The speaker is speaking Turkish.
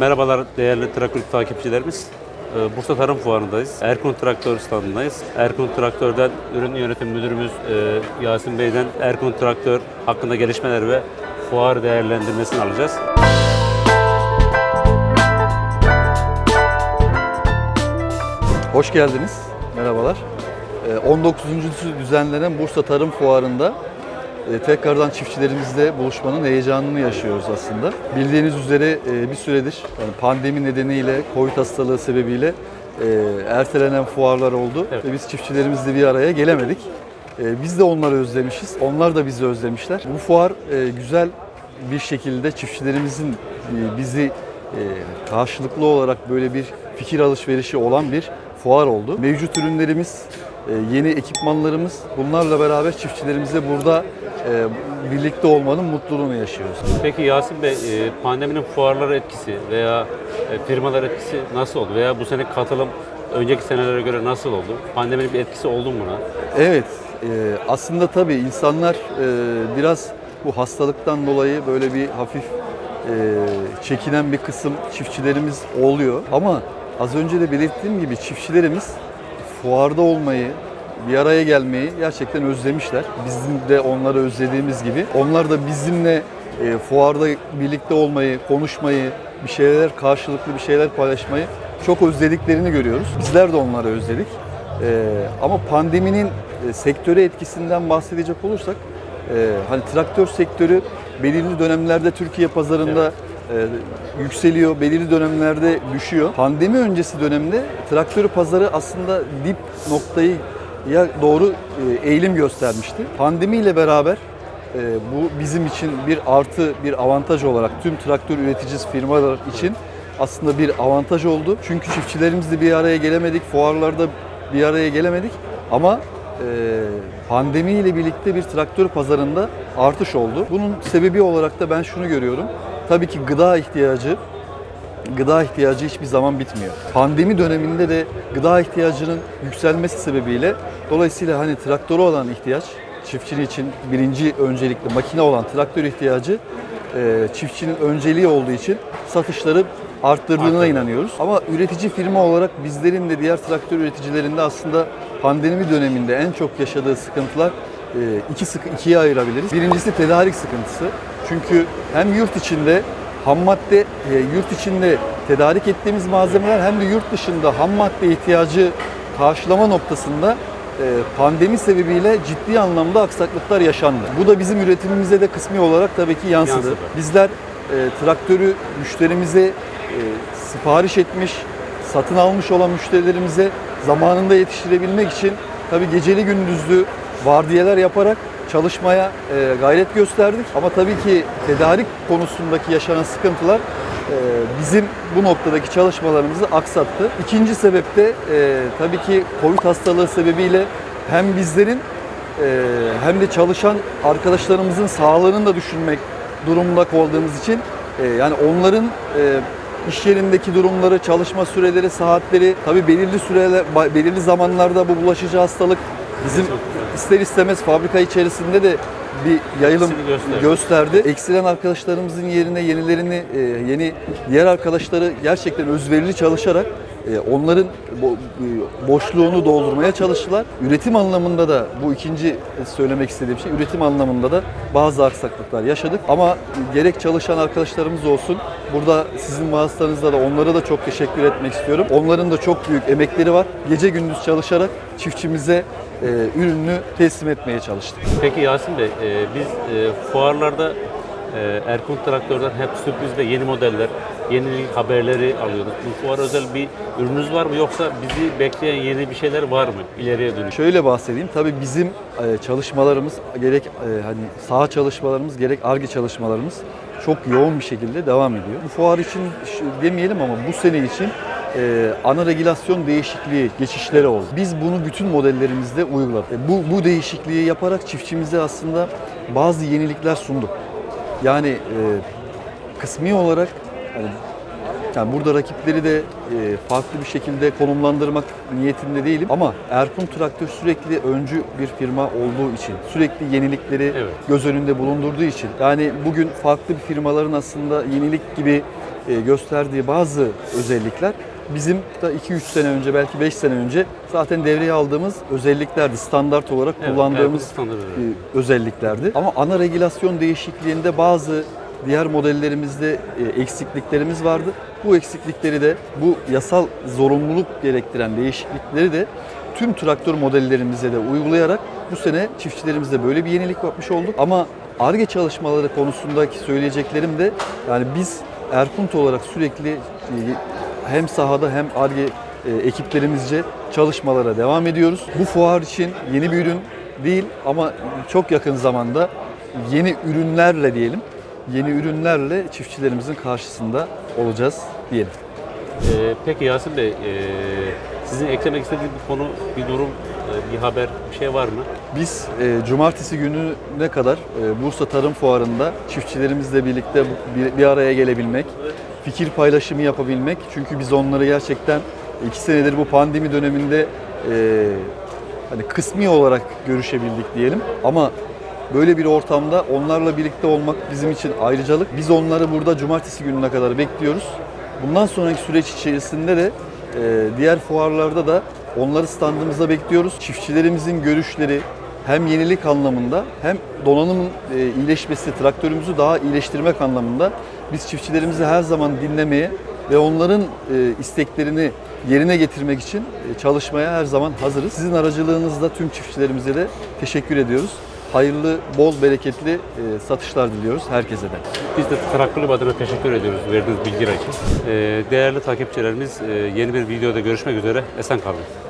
Merhabalar değerli traktör takipçilerimiz. Ee, Bursa Tarım Fuarı'ndayız. Erkun Traktör standındayız. Erkun Traktör'den ürün yönetim müdürümüz e, Yasin Bey'den Erkun Traktör hakkında gelişmeler ve fuar değerlendirmesini alacağız. Hoş geldiniz. Merhabalar. Ee, 19. düzenlenen Bursa Tarım Fuarı'nda e, tekrardan çiftçilerimizle buluşmanın heyecanını yaşıyoruz aslında. Bildiğiniz üzere e, bir süredir yani pandemi nedeniyle, Covid hastalığı sebebiyle e, ertelenen fuarlar oldu Evet. ve biz çiftçilerimizle bir araya gelemedik. E, Biz de onları özlemişiz, onlar da bizi özlemişler. Bu fuar e, güzel bir şekilde çiftçilerimizin e, bizi e, karşılıklı olarak böyle bir fikir alışverişi olan bir fuar oldu. Mevcut ürünlerimiz, yeni ekipmanlarımız bunlarla beraber çiftçilerimizle burada e, birlikte olmanın mutluluğunu yaşıyoruz. Peki Yasin Bey, e, pandeminin fuarlara etkisi veya e, firmalar etkisi nasıl oldu? Veya bu sene katılım önceki senelere göre nasıl oldu? Pandeminin bir etkisi oldu mu buna? Evet, aslında tabii insanlar biraz bu hastalıktan dolayı böyle bir hafif çekinen bir kısım çiftçilerimiz oluyor. Ama az önce de belirttiğim gibi çiftçilerimiz fuarda olmayı, bir araya gelmeyi gerçekten özlemişler. Bizim de onları özlediğimiz gibi. Onlar da bizimle e, fuarda birlikte olmayı, konuşmayı, bir şeyler karşılıklı bir şeyler paylaşmayı çok özlediklerini görüyoruz. Bizler de onları özledik. Ee, ama pandeminin e, sektöre etkisinden bahsedecek olursak e, hani traktör sektörü belirli dönemlerde Türkiye pazarında e, yükseliyor, belirli dönemlerde düşüyor. Pandemi öncesi dönemde traktör pazarı aslında dip noktayı ya doğru e, eğilim göstermişti. Pandemiyle beraber e, bu bizim için bir artı, bir avantaj olarak tüm traktör üreticisi firmalar için aslında bir avantaj oldu. Çünkü çiftçilerimizle bir araya gelemedik, fuarlarda bir araya gelemedik ama e, pandemiyle birlikte bir traktör pazarında artış oldu. Bunun sebebi olarak da ben şunu görüyorum. Tabii ki gıda ihtiyacı gıda ihtiyacı hiçbir zaman bitmiyor. Pandemi döneminde de gıda ihtiyacının yükselmesi sebebiyle dolayısıyla hani traktöre olan ihtiyaç çiftçinin için birinci öncelikli makine olan traktör ihtiyacı e, çiftçinin önceliği olduğu için satışları arttırdığına Arttırdı. inanıyoruz. Ama üretici firma olarak bizlerin de diğer traktör üreticilerinde aslında pandemi döneminde en çok yaşadığı sıkıntılar e, iki sıkı ikiye ayırabiliriz. Birincisi tedarik sıkıntısı. Çünkü hem yurt içinde ham madde e, yurt içinde tedarik ettiğimiz malzemeler hem de yurt dışında ham madde ihtiyacı karşılama noktasında e, pandemi sebebiyle ciddi anlamda aksaklıklar yaşandı. Bu da bizim üretimimize de kısmi olarak tabii ki yansıdı. Yansıdı. Bizler e, traktörü müşterimize e, sipariş etmiş, satın almış olan müşterilerimize zamanında yetiştirebilmek için tabii geceli gündüzlü vardiyeler yaparak çalışmaya e, gayret gösterdik. Ama tabii ki tedarik konusundaki yaşanan sıkıntılar e, bizim bu noktadaki çalışmalarımızı aksattı. İkinci sebep de e, tabii ki Covid hastalığı sebebiyle hem bizlerin hem de çalışan arkadaşlarımızın sağlığını da düşünmek durumunda kaldığımız için yani onların iş yerindeki durumları, çalışma süreleri, saatleri tabii belirli süreler, belirli zamanlarda bu bulaşıcı hastalık bizim ister istemez fabrika içerisinde de bir yayılım gösterdi. gösterdi. Eksilen arkadaşlarımızın yerine yenilerini, e, yeni diğer arkadaşları gerçekten özverili çalışarak e, onların e, boşluğunu doldurmaya çalıştılar. Üretim anlamında da bu ikinci söylemek istediğim şey üretim anlamında da bazı aksaklıklar yaşadık ama gerek çalışan arkadaşlarımız olsun burada sizin vasıtanızda da onlara da çok teşekkür etmek istiyorum. Onların da çok büyük emekleri var. Gece gündüz çalışarak çiftçimize e, ürününü teslim etmeye çalıştık. Peki Yasin Bey, e, biz e, fuarlarda e, Erkun Traktör'den hep sürpriz ve yeni modeller, yenilik haberleri alıyorduk. Bu fuar özel bir ürününüz var mı yoksa bizi bekleyen yeni bir şeyler var mı ileriye dönük? Şöyle bahsedeyim. Tabii bizim e, çalışmalarımız gerek e, hani saha çalışmalarımız gerek arge çalışmalarımız çok yoğun bir şekilde devam ediyor. Bu fuar için demeyelim ama bu sene için e, ana regülasyon değişikliği geçişleri oldu. Biz bunu bütün modellerimizde uyguladık. E, bu bu değişikliği yaparak çiftçimize aslında bazı yenilikler sunduk. Yani e, kısmi olarak hani yani burada rakipleri de e, farklı bir şekilde konumlandırmak niyetinde değilim ama Erkun Traktör sürekli öncü bir firma olduğu için, sürekli yenilikleri Evet. göz önünde bulundurduğu için yani bugün farklı bir firmaların aslında yenilik gibi e, gösterdiği bazı özellikler bizim da 2-3 sene önce belki 5 sene önce zaten devreye aldığımız özelliklerdi. Standart olarak Evet, kullandığımız e, özelliklerdi. Ama ana regülasyon değişikliğinde bazı diğer modellerimizde e, eksikliklerimiz vardı. Bu eksiklikleri de bu yasal zorunluluk gerektiren değişiklikleri de tüm traktör modellerimize de uygulayarak bu sene çiftçilerimizde böyle bir yenilik yapmış olduk. Ama ARGE çalışmaları konusundaki söyleyeceklerim de yani biz Erkunt olarak sürekli e, hem sahada hem ARGE ekiplerimizce çalışmalara devam ediyoruz. Bu fuar için yeni bir ürün değil ama çok yakın zamanda yeni ürünlerle diyelim, yeni ürünlerle çiftçilerimizin karşısında olacağız diyelim. Ee, peki Yasin Bey, e, sizin eklemek istediğiniz bir konu, bir durum, e, bir haber, bir şey var mı? Biz e, cumartesi gününe kadar e, Bursa Tarım Fuarı'nda çiftçilerimizle birlikte bir, bir araya gelebilmek, fikir paylaşımı yapabilmek. Çünkü biz onları gerçekten iki senedir bu pandemi döneminde e, hani kısmi olarak görüşebildik diyelim. Ama böyle bir ortamda onlarla birlikte olmak bizim için ayrıcalık. Biz onları burada cumartesi gününe kadar bekliyoruz. Bundan sonraki süreç içerisinde de e, diğer fuarlarda da onları standımıza bekliyoruz. Çiftçilerimizin görüşleri hem yenilik anlamında hem donanımın e, iyileşmesi, traktörümüzü daha iyileştirmek anlamında biz çiftçilerimizi her zaman dinlemeye ve onların e, isteklerini yerine getirmek için e, çalışmaya her zaman hazırız. Sizin aracılığınızla tüm çiftçilerimize de teşekkür ediyoruz. Hayırlı, bol, bereketli satışlar diliyoruz herkese de. Biz de Traktörlü adına teşekkür ediyoruz verdiğiniz bilgiler için. Değerli takipçilerimiz, yeni bir videoda görüşmek üzere. Esen kalın.